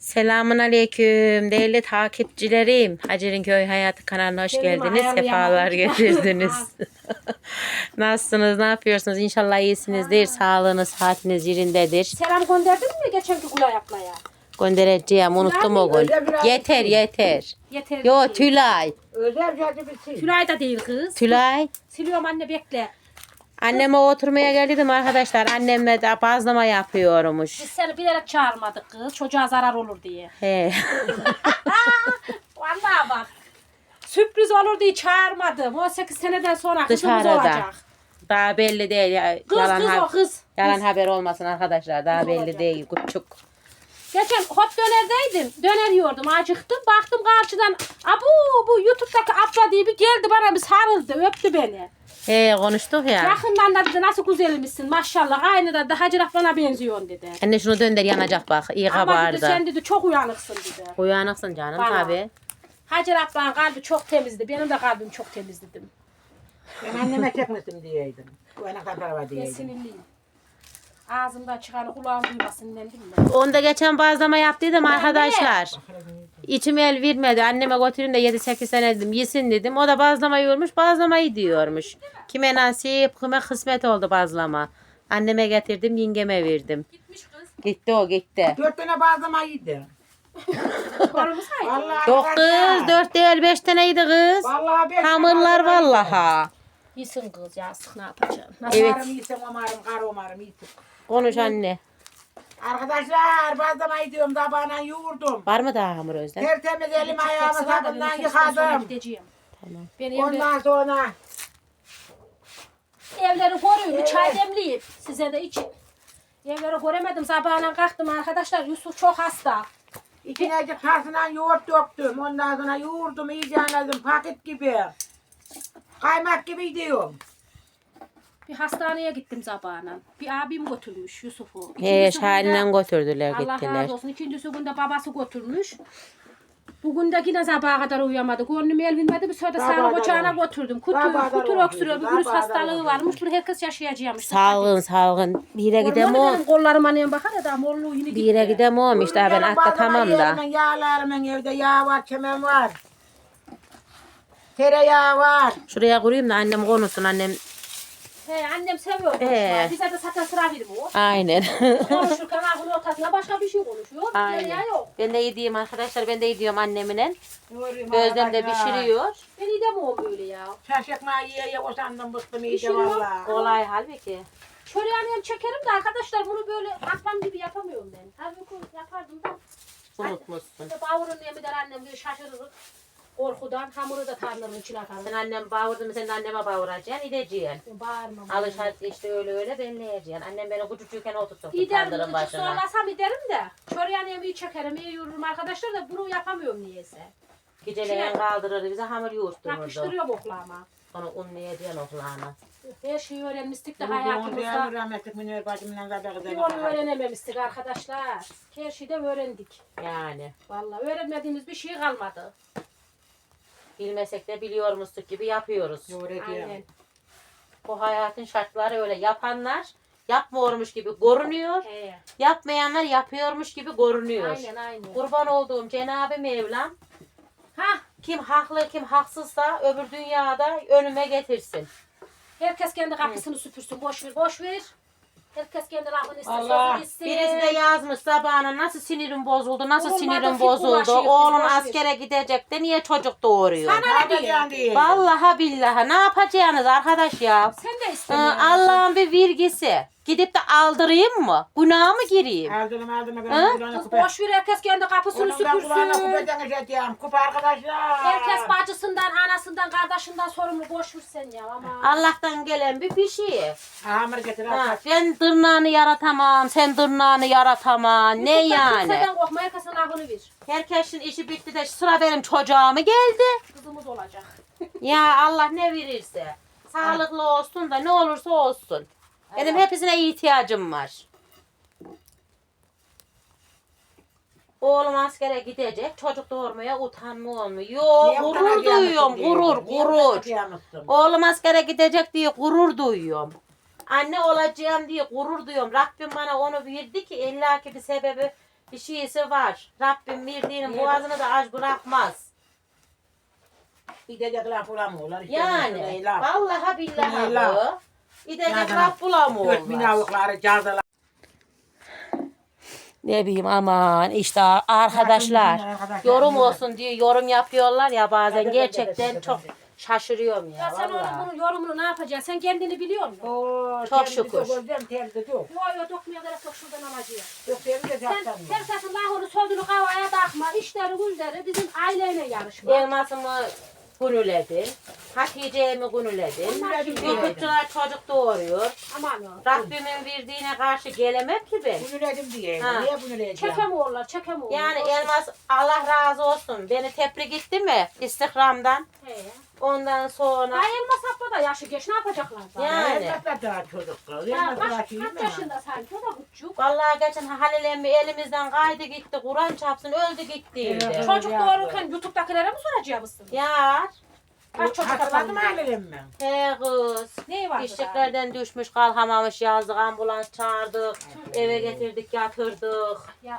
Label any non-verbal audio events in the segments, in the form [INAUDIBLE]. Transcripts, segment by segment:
Selamun Aleyküm değerli takipçilerim. Hacer'in Köy Hayatı kanalına hoş Kendimi geldiniz. Sefalar getirdiniz. [LAUGHS] [LAUGHS] Nasılsınız? Ne yapıyorsunuz? İnşallah iyisinizdir. Sağlığınız, saatiniz yerindedir. Selam gönderdin mi geçenki Gülay ablaya? Göndereceğim. Unuttum o gün. Öyle biraz- Yeter yeter. Yeter. Yo değil. Tülay. Özel geldi bitsin. Tülay da değil kız. Tülay. Siliyorum anne bekle. Anneme oturmaya geldim arkadaşlar. Annemle de bazlama yapıyormuş. Biz seni bilerek çağırmadık kız. Çocuğa zarar olur diye. He. [LAUGHS] Vallahi bak. Sürpriz olur diye çağırmadım. 18 seneden sonra kızımız Dışarıda. olacak. Daha belli değil. Ya, Kız yalan kız o kız. Yalan Kız. haber olmasın arkadaşlar. Daha Kız belli olacak. değil. Küçük. Geçen hot dönerdeydim. Döner yiyordum. Acıktım. Baktım karşıdan. Abu bu YouTube'daki abla diye bir geldi bana bir sarıldı. Öptü beni. He konuştuk ya. Yakından da dedi nasıl güzelmişsin maşallah. Aynı da, da Hacer ablana benziyorsun dedi. Anne şunu dönder yanacak bak. İyi Ama dedi kabardı. sen dedi çok uyanıksın dedi. Uyanıksın canım Bana. tabi. Hacer ablanın kalbi çok temizdi. Benim de kalbim çok temiz dedim. Ben anneme çekmesin diyeydim. Bu anaktan tarafa Ben diyeydim. sinirliyim. Ağzımdan çıkanı kulağım duymasın dedim mi? Onda geçen bazlama yaptıydım arkadaşlar. İçim el vermedi. Anneme götürün de 7-8 sene dedim. Yesin dedim. O da bazlama yiyormuş. Bazlamayı diyormuş. Kime nasip, kime kısmet oldu bazlama. Anneme getirdim, yengeme verdim. Gitmiş kız. Gitti o gitti. Dört tane bazlama yedi. Vallahi arkadaşlar. 4 değil 5 taneydi kız. Vallahi beş Hamurlar bazlama yedi. vallaha. Yesin kız ya sık ne yapacaksın? Nasıl? Evet. Umarım iyisin umarım kar umarım iyisin. Konuş anne. Arkadaşlar bazlama yiyorum da bana yoğurdum. Var mı daha hamur Özlem? Tertemiz elim ayağımı sabundan yıkadım. gideceğim. Tamam. Ben evde, Ondan sonra evleri koruyorum. Evet. Çay demleyip size de için. Evleri göremedim. Sabahına kalktım arkadaşlar. Yusuf çok hasta. ikinci tasından yoğurt döktüm. Ondan sonra yoğurdum iyice anladım paket gibi. Kaymak gibi diyorum. Bir hastaneye gittim sabahına. Bir abim götürmüş Yusuf'u. He, İkincisi günde- Şahin'le götürdüler Allah gittiler. razı olsun. İkincisi günde babası götürmüş. Bugün de yine sabaha kadar uyuyamadı. Gönlüm el bilmedi. Bir sırada Sabaha sağlık kadar ocağına götürdüm. Kutu, Sabaha kadar kutu oldu. öksürüyor. Bir virüs Sabaha kadar hastalığı varmış. Bunu herkes yaşayacakmış. Salgın salgın. Bir yere gidem o. Benim kollarıma annem bakar ya da morluğu yine Bir yere gitti. gidem o. İşte ben Yarın atlatamam da. Yağlarımın evde yağ var, çemen var. Tereyağı var. Şuraya kurayım da annem konuşsun annem. He, annem seviyor konuşmayı. Bize de zaten sıra vermiyor. Aynen. Konuşurken ağzının ortasına başka bir şey konuşuyor. Aynen. Aynen. yok. Ben de yediğim arkadaşlar ben de yediğim anneminin. Yoruyorum Özlem de pişiriyor. Ben de mi o böyle ya? Ekmeği yiye yiye usandım bıktım iyice Pişiriyor. valla. Kolay halbuki. Şöyle annem çekerim de arkadaşlar bunu böyle atmam gibi yapamıyorum ben. Halbuki yapardım da. Unutmuşsun. İşte Bavurun yemi der annem diye şaşırırız. Korkudan hamuru da tanrının içine Sen atarım. annem bağırdın sen anneme bağıracaksın. İdeceksin. Ben Bağırmam. Alışar işte öyle öyle benleyeceksin. Annem beni küçücükken oturttu Giderim tandırın gıcık başına. zorlasam giderim de. Annem iyi çekerim iyi yürürüm arkadaşlar da bunu yapamıyorum niyeyse. Geceleyen kaldırırdı bize hamur yoğurttururdu. Yapıştırıyorum oklama. Onu unlayacaksın oklağına. Her şeyi öğrenmiştik de hayatımızda. rahmetlik Münir bacımla da Bir onu öğrenememiştik arkadaşlar. Her şeyi de öğrendik. Yani. Vallahi öğrenmediğimiz bir şey kalmadı. Bilmesek de biliyormuştuk gibi yapıyoruz. Yoğuracağım. Aynen. Bu hayatın şartları öyle. Yapanlar yapmıyormuş gibi görünüyor. He. Yapmayanlar yapıyormuş gibi görünüyor. Aynen aynen. Kurban olduğum Cenab-ı Mevlam Ha, kim haklı kim haksızsa öbür dünyada önüme getirsin. herkes kendi kapısını süpürsün. Boş ver, boş ver. Herkes kendi lafını ister, Allah, sözünü. Birisi de yazmış sabahına nasıl sinirim bozuldu, nasıl Olmadı, sinirim fit bozuldu. Oğlum ver. askere gidecek de niye çocuk doğuruyor? Sana- Ne yapacağım diye. Vallahi billahi ne yapacaksınız arkadaş ya? Sen de Ee, istemiyorsun. Allah'ın bir virgisi. Gidip de aldırayım mı? Günaha mı gireyim? Aldım aldım Ha? Kız boş ver, herkes kendi kapısını Onun da kulağına süpürsün. kupa deneyeceğim. Kupa arkadaşlar. Herkes bacısından, anasından, kardeşinden sorumlu. Boş ver sen ya ama. Allah'tan gelen bir bir şey. Hamur getir Ha, arkadaş. ben tırnağını yaratamam, sen tırnağını yaratamam. Ne yani? Kimseden korkma, herkesin ahını ver. Herkesin işi bitti de sıra benim çocuğa mı geldi? Kızımız olacak. Ya Allah ne verirse. Sağlıklı olsun da ne olursa olsun. Benim hepsine ihtiyacım var. Oğlum askere gidecek, çocuk doğurmaya utanma olmuyor. Yo, Niye gurur duyuyorum, gurur, Niye gurur. utanacağımızsın? Oğlum askere gidecek diye gurur duyuyorum. Anne olacağım diye gurur duyuyorum. Rabbim bana onu verdi ki illa ki bir sebebi Bir şeysi var. Rabbim verdiğinin boğazını da aç bırakmaz. Gidecek laf bulamıyorlar. işte Yani böyle laf. vallahi billahi Laf. Gidecek Yani laf Dört bulamıyorlar. minavukları. Ne bileyim aman işte arkadaşlar yorum olsun diye yorum yapıyorlar ya bazen gerçekten çok şaşırıyorum Ya ya sen onun vallahi. bunun yorumunu ne yapacaksın? Sen kendini biliyor musun? Oo, Çok terzi şükür. Gözden terzi çok. Yo yo dokmaya gerek yok şuradan amacıya. Çok terzi de Sen zaten. herkesin lahını sözünü kavaya takma. İşleri güzleri bizim aileyle yarışma. Elmasımı günüledin. Hatice'mi günüledin. Onlar kim? Çocuk doğuruyor. Aman o. Rabbimin verdiğine karşı gelemem ki ben. Bunu dedim diye. Ha. Niye dedim? Çekem oğullar çekem oğullar. Yani Elmas Allah razı olsun. Beni tebrik etti mi Instagram'dan? He. Ondan sonra Ay elmas abla da yaşı geç ne yapacaklar? daha? Yani. Elbette daha çocuk kız. Ya Elbette daha kaç, şey kaç yaşında sanki o da küçük. Vallahi geçen Halil emmi elimizden kaydı gitti. Kur'an çapsın öldü gitti. Evet. Çocuk ya. doğururken YouTube'dakilere mi soracağımızsın? Ya Kaç çocuk mı diye. Halil'im mi? he kız. Neyi vardı daha? Dişliklerden düşmüş kalkamamış yazdık ambulans çağırdık. Eve getirdik yatırdık. Ya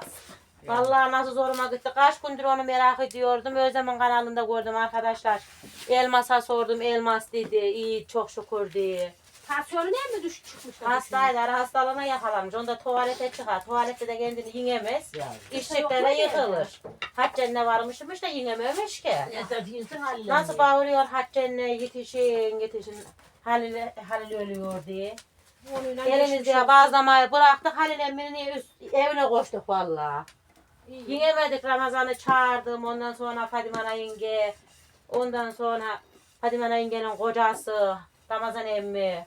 Vallahi nasıl zoruma gitti. Kaç gündür onu merak ediyordum. Özlem'in kanalında gördüm arkadaşlar. Elmas'a sordum. Elmas dedi. İyi çok şükür diye. tansiyonu ne mi düş çıkmış? Hastaylar hastalığına yakalanmış. Onda tuvalete çıkar. Tuvalette de kendini yinemez. Ya. İşçiklere yıkılır. Haccen'le varmışmış da yinememiş ki. Nasıl bağırıyor Haccen'le yetişin yetişin. Halil, Halil ölüyor diye. Olsun. bazlamayı bıraktık. Halil emmini üst, evine koştuk vallahi. İyi. Yinemedik Ramazan'ı çağırdım. Ondan sonra Fadime Ana yenge. Ondan sonra Fadime Ana yengenin kocası. Ramazan emmi.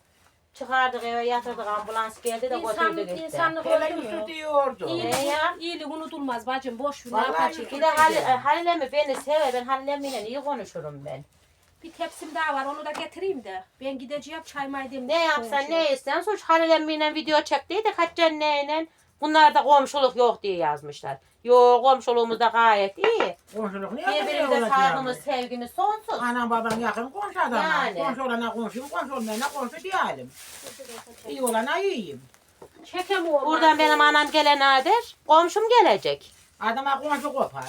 Çıkardık eve yatırdık ambulans geldi de İnsan, götürdü gitti. insanlık Yusuf mü? diyordu. İyilik, E ya? iyilik unutulmaz bacım boş ver ne Vallahi yapacak? Bir de Halil, Halil emmi beni sever. Ben Halil emmiyle iyi konuşurum ben. Bir tepsim daha var onu da getireyim de. Ben gideceğim çay may demeyeyim. Ne yapsan ne isten suç Halil emmiyle video çektiydik Haccen'le. Bunlar da komşuluk yok diye yazmışlar. Yok komşuluğumuz da gayet iyi. Komşuluk niye Birbirimize saygımız, yani? sevgimiz sonsuz. Anam baban yakın komşu adamlar. Yani. Komşu olana komşuyum, komşu olmayana komşu diyelim. İyi olana iyiyim. Çekem oğlum. Buradan benim anam gelen ader, komşum gelecek. Adama komşu kopar.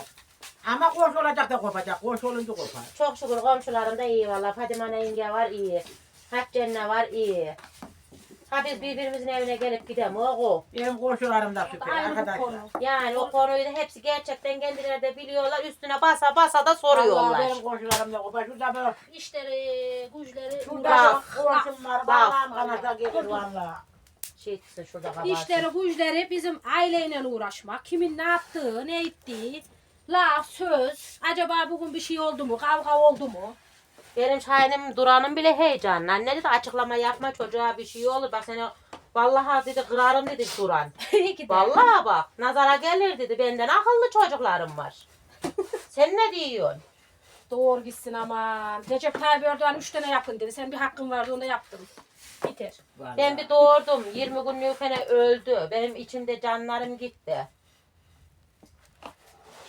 Ama komşu olacak da kopacak. Komşu olunca kopar. Çok şükür komşularım da iyi valla. Fadime Ana yenge var iyi. Hatice'nne var iyi. Ha biz birbirimizin evine gelip gidelim o o. Benim komşularım da süper arkadaşlar. konu. Yani o konuyu da hepsi gerçekten kendileri de biliyorlar. Üstüne basa basa da Vallahi soruyorlar. benim komşularım da kopar. Şurada böyle İşleri, güçleri, Şurada Bak, komşum var. bak. Bağlam kanata gelir valla. Şeysin şurada kabarsın. İşleri, güçleri bizim aileyle uğraşmak. Kimin ne yaptığı, ne ettiği, laf, söz. Acaba bugün bir şey oldu mu, kavga oldu mu? Benim şahinim Duran'ın bile heyecanlı. Anne dedi açıklama yapma çocuğa bir şey olur. Bak seni vallahi dedi kırarım dedi Duran. [LAUGHS] İyi ki de. Vallahi bak nazara gelir dedi. Benden akıllı çocuklarım var. [LAUGHS] Sen ne diyorsun? Doğru gitsin aman. Recep Tayyip Erdoğan üç tane yapın dedi. Sen bir hakkın vardı onu da yaptım. Biter. Vallahi. Ben bir doğurdum. 20 günlüğüne öldü. Benim içimde canlarım gitti.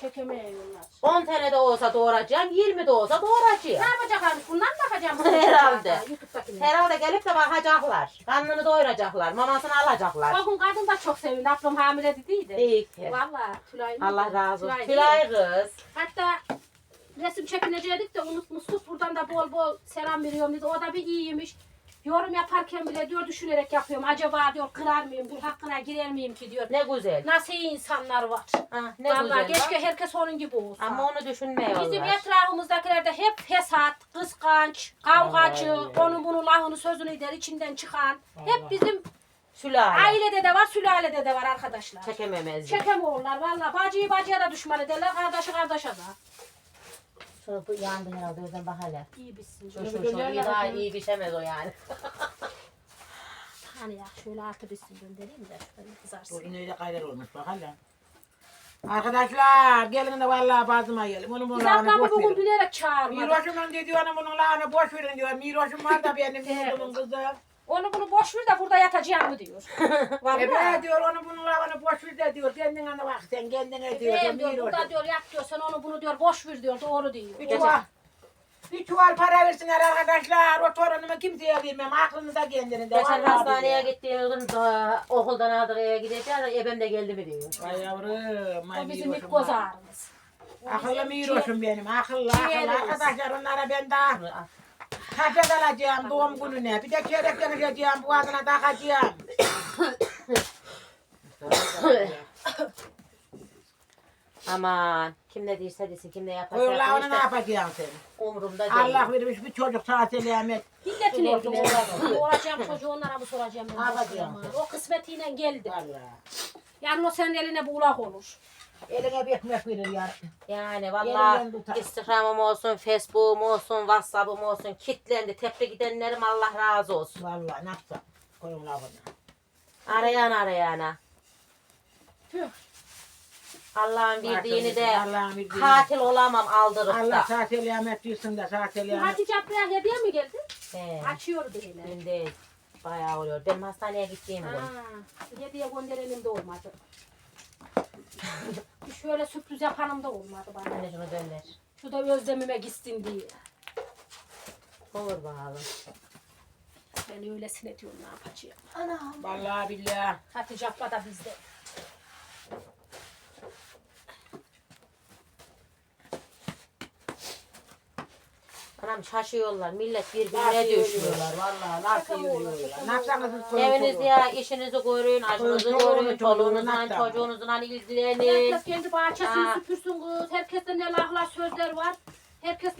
Çekemeyiyorlar. 10 tane de olsa doğuracağım. 20 de olsa Ne doğuracağım. yapacaklarmış? Bundan mı bakacağım? [LAUGHS] Herhalde. YouTube'dakiler. Herhalde gelip de bakacaklar. Karnını doyuracaklar. Mamasını alacaklar. Gün kadın da çok sevindi. Ablam hamile dediydi. İyi ki. Valla Tülay. Allah razı olsun. Tülay Tülay kız. Hatta resim çekinecektik de unutmuştuk. Buradan da bol bol selam veriyorum dedi. O da bir iyiymiş. Yorum yaparken bile diyor düşünerek yapıyorum. Acaba diyor kırar mıyım? Bu hakkına girer miyim ki diyor. Ne güzel. Nasıl iyi insanlar var. Ha, ne Vallahi güzel. keşke bak. herkes onun gibi olsa. Ama onu düşünmüyorlar. Bizim etrafımızdakiler de hep fesat, kıskanç, kavgacı, Vallahi. onun bunun lahını sözünü der içinden çıkan. Vallahi. Hep bizim Sülale. ailede de var, sülalede de var arkadaşlar. Çekememez. Çekemiyorlar valla. Bacıyı bacıya da düşman ederler, kardeşi kardeşe de. Şu bu yandı herhalde o yüzden bak hele. İyi bilsin. Şu şu şu iyi daha iyi biçemez o yani. Hani ya şöyle altı bilsin göndereyim de şöyle kızarsın. Bugün öyle kaynar olmuş bak hala. Arkadaşlar gelin de vallahi bazıma gelin. Biz lağını ablamı boş bugün bilerek çağırmadık. Miroş'umun dediği onun bunun lağını boş verin diyor. Miroş'um var da benim bunun kızı. Onu bunu boş ver de burada yatacağım mı diyor. [LAUGHS] Vallahi. be diyor onun bunun lağını boş ver de diyor. Kendine bak sen kendine diyor. Ben diyor burada diyor yat diyor sen onu bunu diyor boş ver diyor doğru diyor. Bir çuval. Bir çuval para versinler arkadaşlar. O torunumu kimseye vermem. Aklınıza kendinize. Geçen Vallahi hastaneye billahi. gittiğimiz okuldan aldık eve gideceğiz. Ebem de geldi mi diyor. Vay yavrum. O ay bizim ilk göz var. ağrımız. Akıllı miroşum benim. Akıllı akıllı. Ciğerimiz. Arkadaşlar onlara ben daha Hacat alacağım doğum gününe. Bir de çeyrek deneyeceğim. Boğazına takacağım. Aman kim ne deyirse desin kim ne yaparsa Buyurlar yapsın onu ne işte yapacaksın sen? umurumda değil. Allah vermiş bir çocuk sağ selamet. Milletin evine. olsun. Soracağım çocuğu onlara mı soracağım ben? Ne yapacaksın? O kısmetiyle geldi. Vallahi. Yani o senin eline buğlak olur. Eline bir ekmek verir ya. Yani Elinden vallahi tutar. Instagram'ım olsun, Facebook'um olsun, WhatsApp'ım olsun kitlendi. Tepki gidenlerim Allah razı olsun. Vallahi ne yapsam? Koyun lafını. Arayan arayana. Tüh. Allah'ın bildiğini de Allah'ın bildiğini. katil olamam aldırıp Allah da. sağ selamet diyorsun da sağ selamet. Hatice ablaya hediye mi geldi? He, Açıyor böyle. değil. Bayağı oluyor. Benim hastaneye gittiğim gün. Ha, hediye gönderenim de olmadı. Şöyle sürpriz yapanım da olmadı bana. Anne şunu gönder. Şu da özlemime gitsin diye. Olur bakalım. Ben öylesine diyorum ne yapacağım. Anam. Vallahi billahi. Hatice abla da bizde. Anam şaşıyorlar. Millet birbirine yürüyorlar vallahi nasıl yürüyorlar. Ne yapsanız siz koyun Eviniz çocuğu. ya işinizi görün, aşınızı Çoluğunu, görün, çoluğunu çoluğunuzla, nasıl? çocuğunuzla ilgilenin. Herkes kendi bahçesini Ha. süpürsün kız. Herkesten ne laflar sözler var. Herkes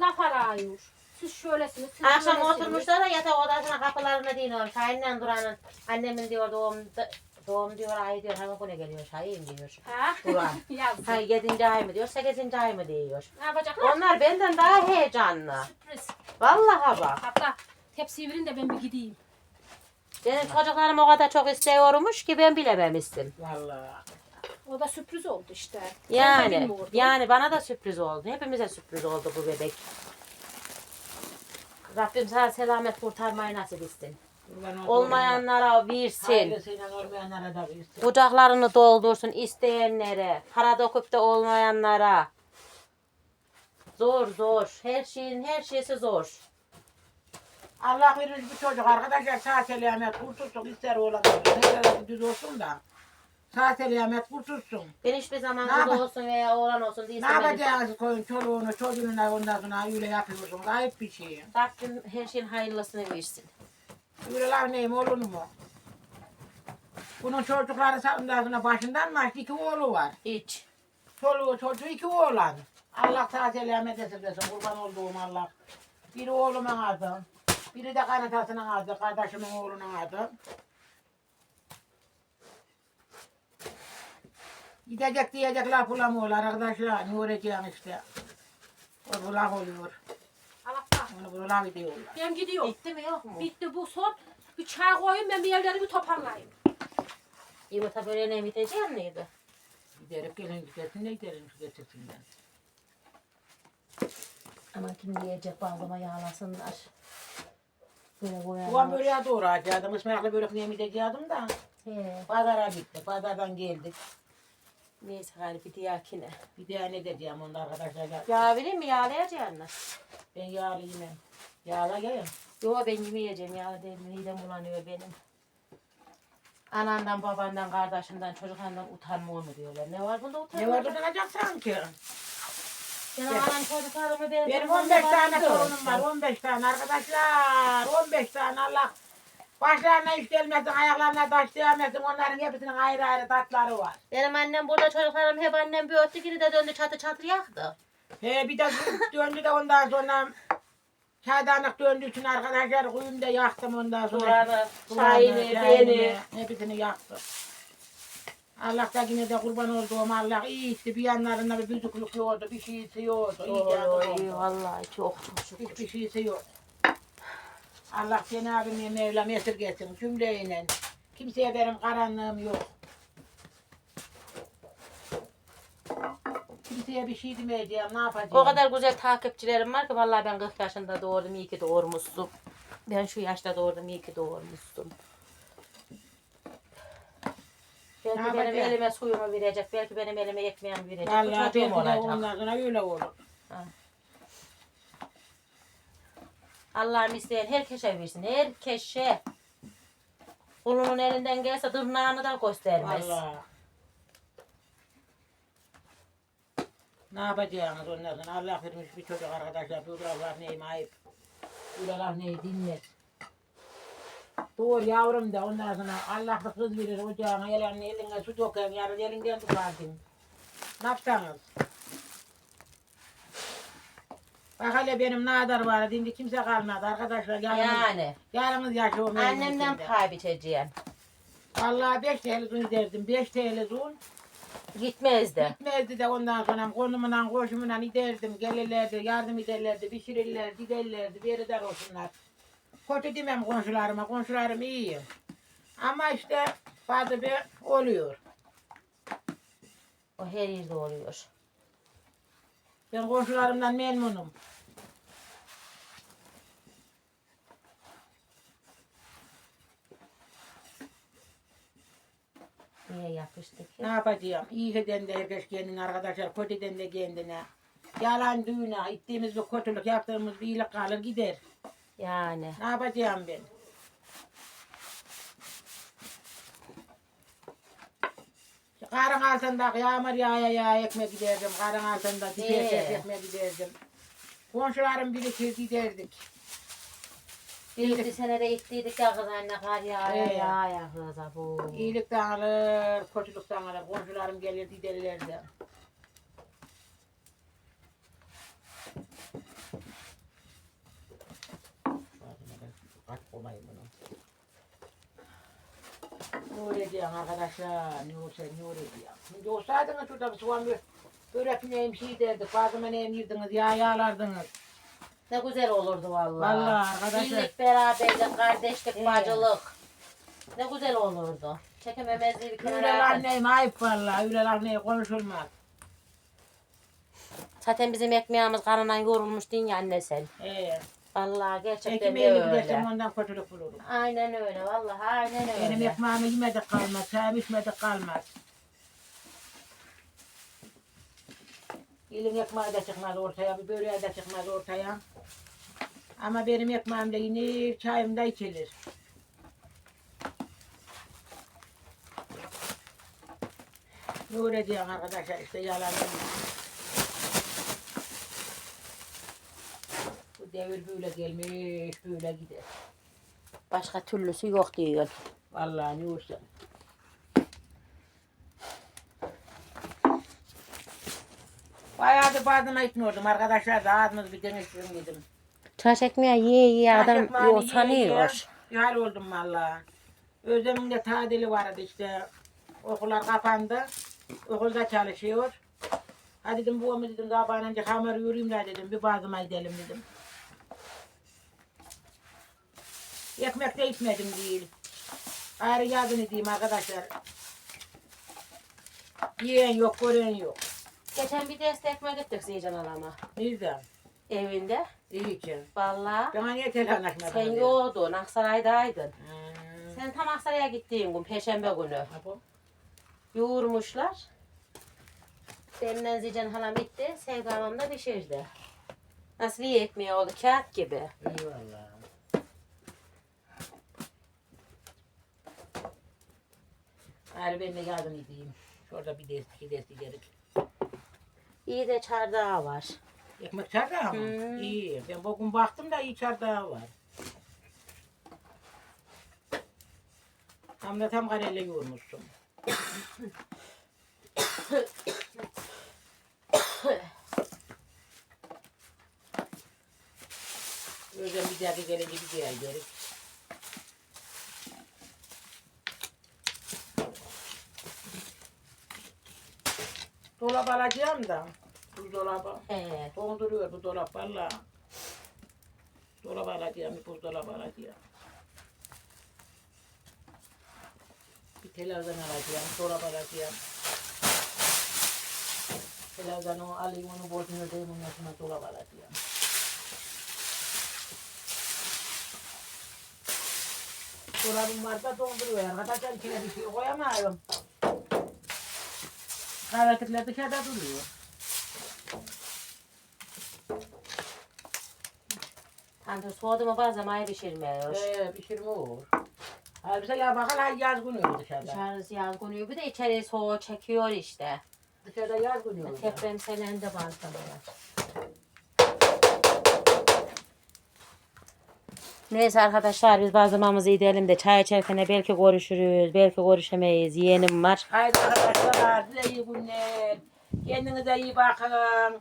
laf arıyor. Siz şöylesiniz, siz Akşam böylesiniz. oturmuşlar da yatak odasına kapılarına dinliyorum. Şahin'le Duran'ın. Annemin diyor doğum, doğum diyor ay diyor hangi güne geliyor Şahin diyor. [LAUGHS] Ha? Duran. Yazdı. Ha, yedinci ay mı diyor, sekizinci ay mı diyor. Ne yapacaklar? Onlar benden daha heyecanlı. Sürpriz. Vallahi bak. Hatta tepsiyi verin de ben bir gideyim. Benim çocuklarım o kadar çok istiyormuş ki ben bilememiştim. Vallahi. O da sürpriz oldu işte. De Yani, yani bana da sürpriz oldu. Hepimize sürpriz oldu bu bebek. Rabbim sana selamet kurtarmayı nasip etsin. Olmayanlara versin. Hayırlısıyla olmayanlara da versin. Kucaklarını doldursun isteyenlere. Para dokup da olmayanlara. Zor zor. Her şeyin her şeysi zor. Allah verir bir çocuk arkadaşlar sağ selamet kurtulsun ister oğlan düz olsun da. Sağ selamet kurtulsun. Ben hiçbir zaman Ne kız yapa- olsun veya oğlan olsun diye Ne istemedim. yapacaksınız koyun çoluğunu çocuğunu ondan sonra öyle yapıyorsunuz. Ayıp bir şey. Rabbim her şeyin hayırlısını versin. Öyle laf neyim olur mu? Bunun çocukları sonra başından mı açtı? iki oğlu var. Hiç. Çoluğu çocuğu iki oğlan. Allah sağ selamet etsin desin kurban olduğum Allah. Biri oğlumun adı. Biri de kanatasının adı. Kardeşimin oğlunun adı. Gidecek diyecek laf bulamıyorlar arkadaşlar. Ne öğreteceğim işte. O bu laf oluyor. Allah'tan. Onu bu laf ediyorlar. Ben gidiyorum. Bitti mi yok mu? Bitti bu son. Bir çay koyun ben bir evlerimi toparlayayım. Yumurta böreğine bitecek miydi? Giderip gelin gidesin de gidelim getirsinler. Ama kim yiyecek bazlama yağlasınlar. Böyle koyarlar. böreğe doğrayacaktım. Ismaraklı börek yemeyecektim da. He. Pazara gittik. Pazardan geldik. Neyse galiba bir diyakine. Bir daha ne diyeceğim onda arkadaşlar. Yağ vereyim mi yağlayacaksın? Ben yağlı yemem. Yağla gelin. Yok ben yemeyeceğim yağlı değil. Midem bulanıyor benim. Anandan, babandan, kardeşimden, çocuklarından utanma onu diyorlar. Ne var bunda utanma? Ne var tutunacak sanki? Benim anam çocuklarımı benim, Benim çocuklarımı 15 tane torunum var. 15 tane arkadaşlar. 15 tane Allah. Başlarına iş gelmesin, ayaklarına taş değmesin. Onların hepsinin ayrı ayrı tatları var. Benim annem burada çocuklarım hep annem bir öttü geri de döndü çatı çatır yaktı. He bir de döndü de ondan sonra çaydanlık döndüğü için arkadaşlar kuyumda yaktım ondan sonra. Duranı, çayını, beni. Hepsini yaktı. Allah da yine de kurban olduğum Allah iyiydi. Bir yanlarında bir büzüklük yoktu, bir şeysi yoktu. İyi Oy, yardım oldu. vallahi çok çok şükür. Hiçbir şeysi yok. Allah Cenab-ı Mevlam esirgesin cümleyle. Kimseye benim karanlığım yok. Kimseye bir şey demeyeceğim, ne yapacağım? O kadar güzel takipçilerim var ki vallahi ben 40 yaşında doğurdum iyi ki doğurmuşsun. Ben şu yaşta doğurdum iyi ki doğurmuşsun. Belki Ne benim yapacağım? elime suyumu verecek, belki benim elime ekmeğimi verecek. Bu Vallahi çocuğum belki de olacak. ondan sonra öyle olur. Ha. Allah'ım isteyen herkese versin. Herkese. Kulunun elinden gelse tırnağını da göstermez. Vallahi. Ne yapacağımız ondan sonra Allah vermiş bir çocuk arkadaşlar bu laflar neyim ayıp. Bu laf neyi dinler. Doğru yavrum da ondan sonra Allah da kız verir ocağına elin eline su döker yarın elinden tutardın. Ne yapsanız? Bak hele benim nadar var şimdi kimse kalmadı arkadaşlar. Yarın, Yani. Yarınız yaşı o Annemden içinde. pay biçeceğim. Vallahi 5 TL zun derdim. 5 TL zun. Gitmez de. Gitmezdi de ondan sonra konumla koşumla giderdim. Gelirlerdi, yardım ederlerdi, pişirirlerdi, giderlerdi, bir eder olsunlar. Kötü demem komşularıma, komşularım iyi. Ama işte bazı bir oluyor. O her yerde oluyor. Ben komşularımdan memnunum. Niye yapıştık Ne ya? yapacağım? İyiden de herkes kendine arkadaşlar, kötüden de kendine. Yalan düğüne, ettiğimiz bir kötülük, yaptığımız bir iyilik kalır gider. Yani. Ne yapacağım ben? Karın altında yağmur yağya yağ ekmek giderdim. Karın altında diker Ee. ekmek giderdim. Komşularım birikir giderdik. İki sene de gittiydik ya kız anne kar ya ya Ee. ya ya kız bu. İyilikten alır, kötülükten alır. Komşularım gelir giderlerdi. Ne olacağım arkadaşlar? Ne olsa ne olacağım? Şimdi olsaydınız şurada bir soğan bir börek neyim şey derdik. Bazıma neyim yediniz, yağ yağlardınız. Ne güzel olurdu vallahi. Vallahi arkadaşlar. Birlik, beraberlik, kardeşlik, Ee. bacılık. Ne güzel olurdu. Çekememezliği bir kenara laf atın. neyim ayıp vallahi. Laf neyim konuşulmaz. Zaten bizim ekmeğimiz karından yorulmuş değil ya anne sen. Ee, Vallahi gerçekten ekmeği de gidersem öyle. ondan kötülük bulurum. Aynen öyle vallahi aynen öyle. Benim ekmeğimi yemedik kalmaz, çayımı içmedik kalmaz. İlin ekmeği de çıkmaz ortaya, bir böreği de çıkmaz ortaya. Ama benim ekmeğim de yenir, çayım da içilir. Ne uğraşacağım arkadaşlar işte yalan. Bu devir böyle gelmiş, böyle gider. Başka türlüsü yok diyor. Vallahi ne olsa. Bayağı da bazına itmiyordum arkadaşlar da ağzınız bir denizsin dedim. Çarş ekmeği ye ye adam ye ye, Hal oldum valla. Özlem'in de tadili vardı işte. Okullar kapandı. Okulda çalışıyor. Hadi dedim bu dedim daha bana hamur yürüyeyim de dedim. Bir bazıma gidelim dedim. Ekmek de içmedim değil. Ayrı yardım edeyim arkadaşlar. Yiyen yok, gören yok. Geçen bir destek ekmek gittik Zeycan alama. Nerede? Evinde. İyi ki. Vallahi. Bana niye telefon açmadın? Sen yoğdun, Aksaray'daydın. Hmm. Sen tam Aksaray'a gittiğin gün, Perşembe günü. Bu? Yoğurmuşlar. Benimle Zeycan halam gitti, Sevda halam da pişirdi. Nasıl iyi ekmeği oldu, kağıt gibi. İyi valla. Bari ben de yardım edeyim. Şurada bir dest, iki dest giderik. İyi de çardağı var. Ekmek çardağı mı? Hmm. İyi. Ben bugün baktım da iyi çardağı var. Tam da tam karelle yoğurmuşsun. Özlem bir dakika gelince bir diğer gelir. Dolap alacağım da. Buzdolabı. He. Donduruyor bu dolap valla. Dolap alacağım, bir buzdolabı alacağım. Bir televizyon alacağım, dolap alacağım. Televizyonu alayım, onu borcunu ödeyeyim, ondan sonra dolap alacağım. Dolabım var da donduruyor. Arkadaşlar içine bir şey koyamıyorum. Kahvaltılar dışarıda duruyor. Hani soğudu mu bazlamayı pişirmiyor. Ee, pişirme olur. Halbuki ya bakalım yaz günü dışarıda. Dışarısı yaz konuyor. Bir de içeri soğuğu çekiyor işte. Dışarıda yaz günü. Deprem selendi bazlamalar. Neyse arkadaşlar biz bazlamamızı gidelim de çay içerken belki görüşürüz, belki görüşemeyiz. Yeğenim var. Haydi arkadaşlar size iyi günler. Kendinize iyi bakın.